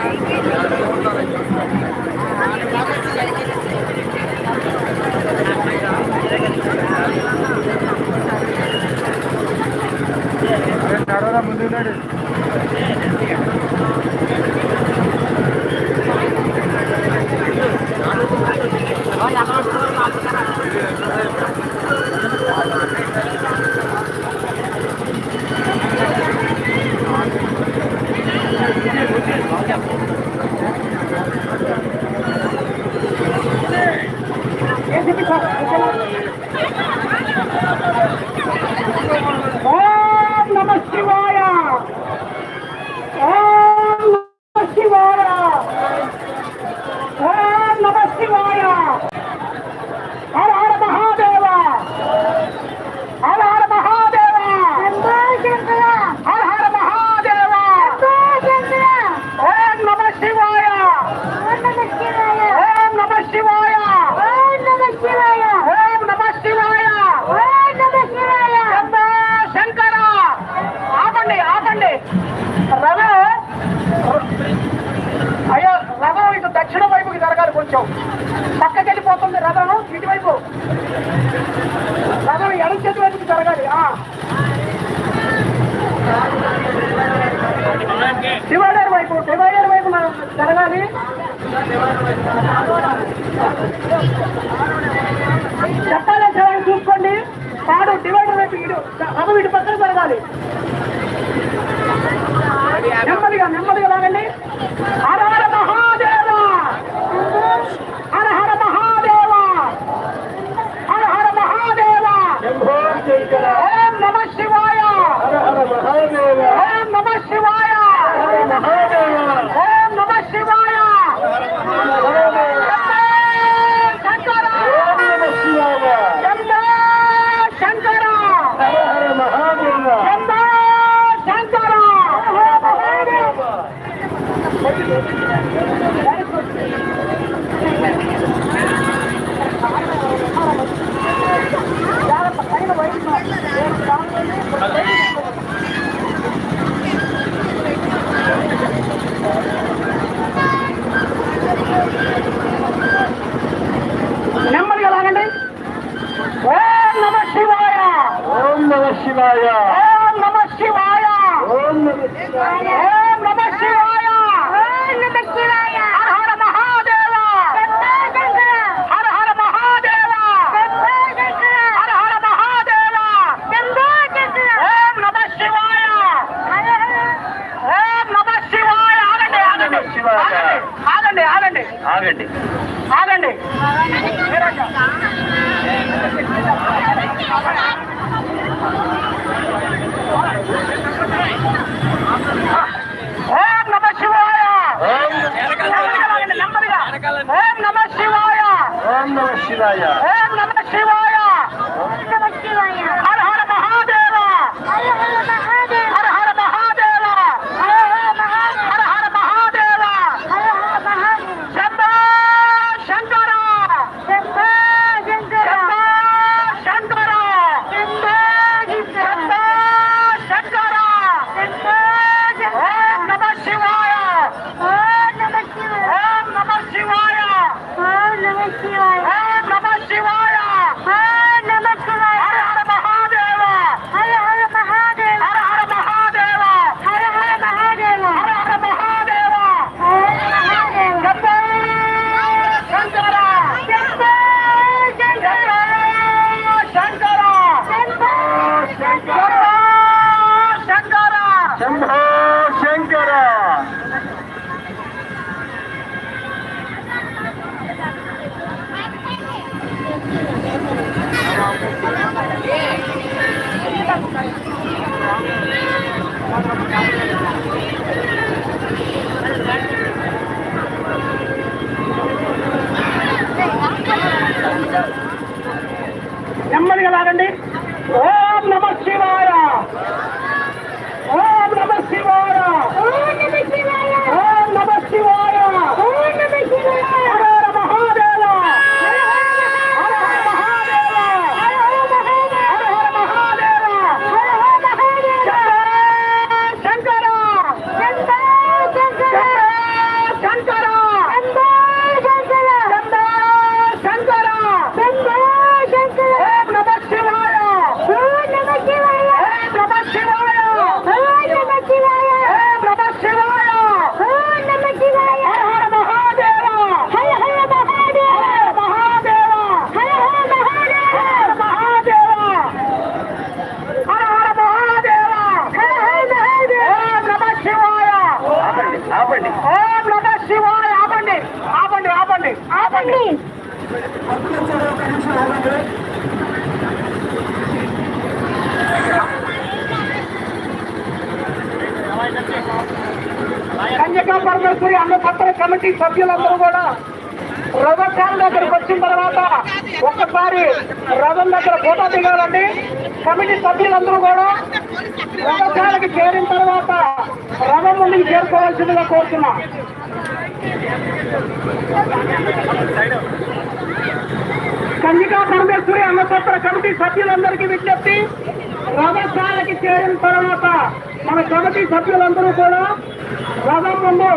Ay. está ఆగండి. ఆగండి. ఓం నమ శివాయ. ఓం నమ శివాయ. ఓం నమ శివాయ. కమిటీ సభ్యులందరూ కూడా రథశాల దగ్గరకు వచ్చిన తర్వాత ఒక్కసారి రథం దగ్గర ఫోటో దిగాలండి. కమిటీ సభ్యులందరూ కూడా రథశాలకి చేరిన తర్వాత రథం ముందుకు చేరుకోవాల్సిందిగా కోరుతున్నా. కన్నికా పరమేశ్వరి అన్నపత్ర కమిటీ సభ్యులందరికీ విజ్ఞప్తి. రథశాలకి చేరిన తర్వాత మన కమిటీ సభ్యులందరూ కూడా రథం ముందు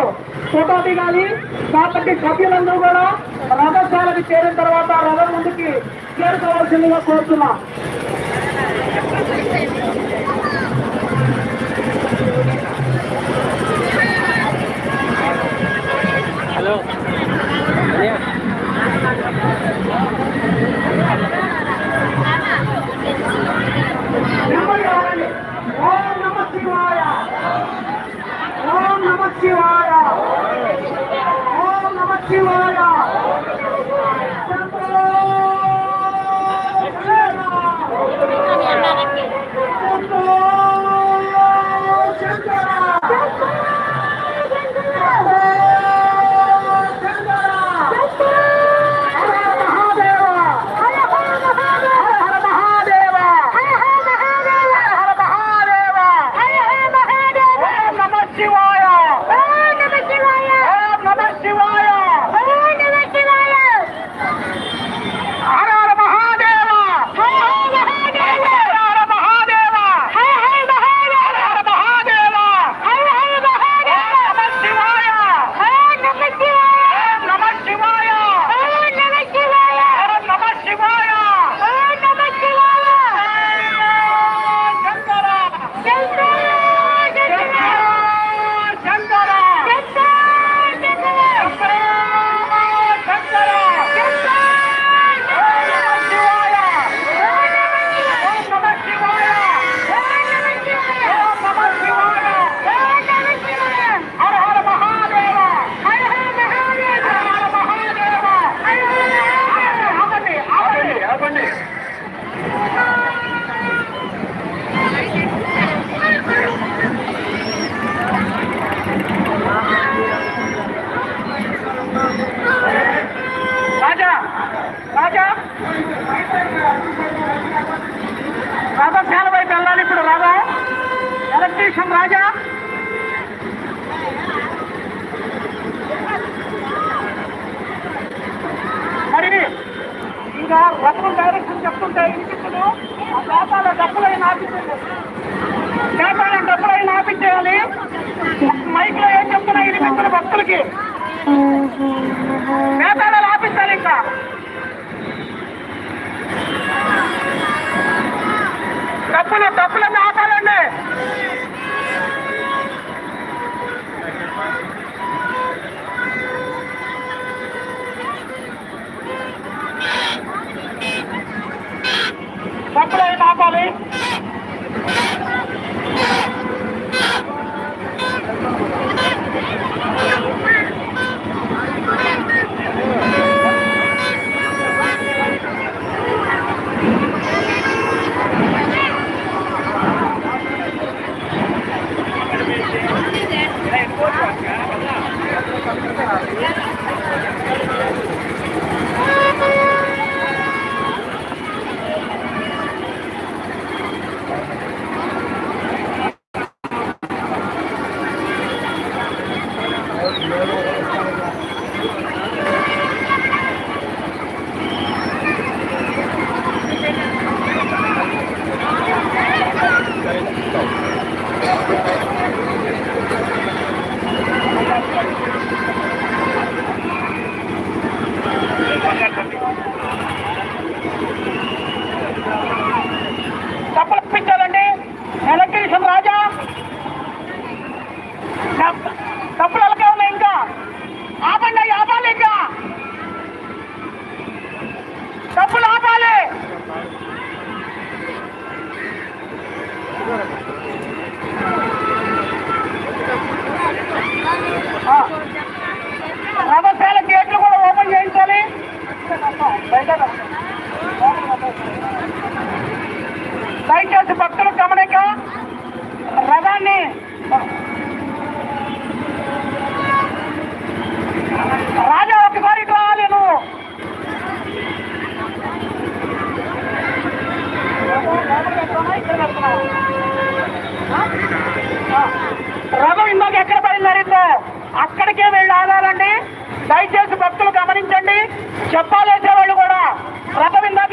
ఫోటో కానీ కాబట్టి సభ్యులందరూ కూడా రథశాలకి చేరిన తర్వాత రథం ముందుకి చేరుకోవాల్సిందిగా కోరుతున్నాం. హలో. చెప్తుంటే వినిపించదు ఆ పేపాల డబ్బులైన ఆపించండి పేపాల డబ్బులైన ఆపించేయాలి మైక్లో ఏం చెప్తున్నా వినిపించదు భక్తులకి? పేపాలు Yeah. దయచేసి భక్తులు గమనిక రథాన్ని రాజా ఒకసారి ఇటు రావాలి నువ్వు. రథం ఇందాక ఎక్కడ బయలుదేరిందో అక్కడికే వెళ్ళి ఆగాలండి. దయచేసి భక్తులు గమనించండి. చెప్పాలేసే వాళ్ళు కూడా. రథం ఇందాక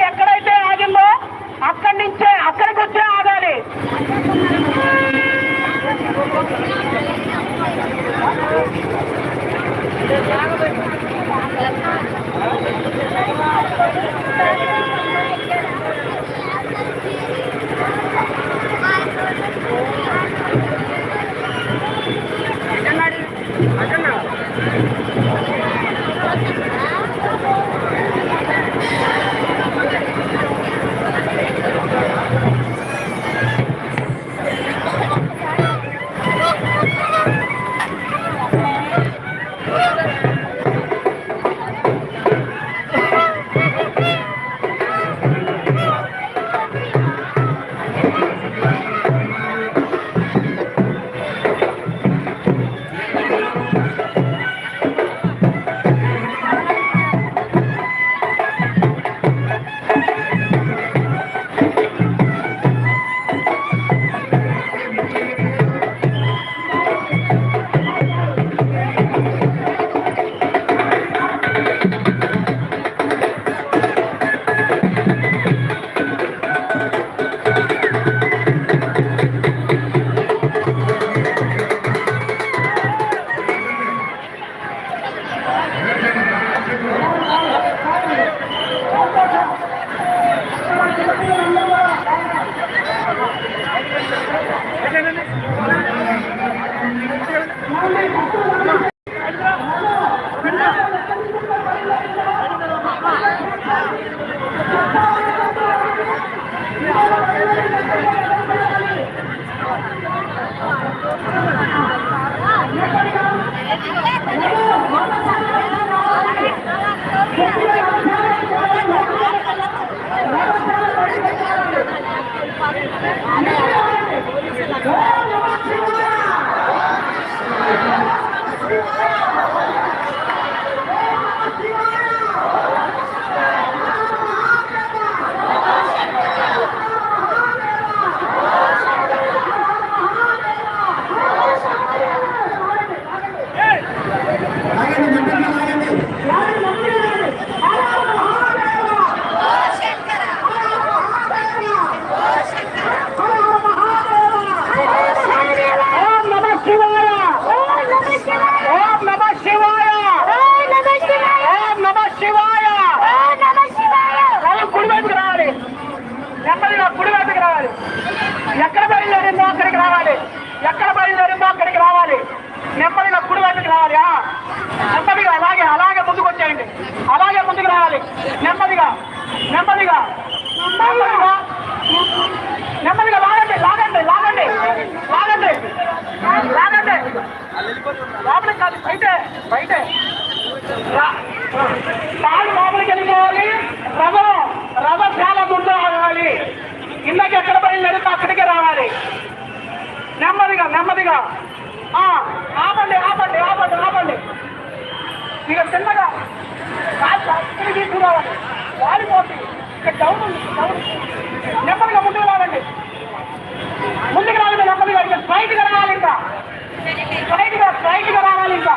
Thank you. తాడు లోపలికి వెళ్ళిపోవాలి రవ రవ చాలా ముందు ఆగాలి ఇందాక ఎక్కడ బయలుదేరితే అక్కడికే రావాలి. నెమ్మదిగా నెమ్మదిగా. ఆపండి ఆపండి ఆపండి ఆపండి. ఇక చిన్నగా. అక్కడికి తీసుకురావాలి. వాడిపోతుంది ఇక డౌన్ ఉంది డౌన్ నెమ్మదిగా ముందుకు రావండి. ముందుకు రావాలి నెమ్మదిగా. ఇక స్ట్రైట్గా రావాలి ఇంకా. స్ట్రైట్గా స్ట్రైట్గా రావాలి ఇంకా.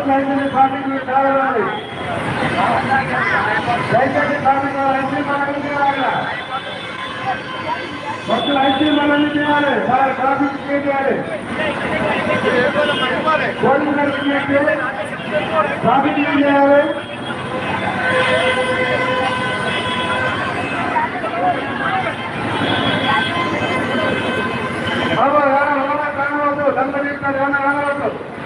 దయచేసి కార్మికులు కావాలి దయచేసి కార్మికులు ఐసీ మనల్ని చేయాలి భక్తులు ఐసీ మనల్ని చేయాలి సార్ ట్రాఫిక్ చేయాలి. పోలీసు చేయాలి ట్రాఫిక్ చేయాలి బాబా ఎవరైనా దండ తీసుకొని ఎవరైనా కానవద్దు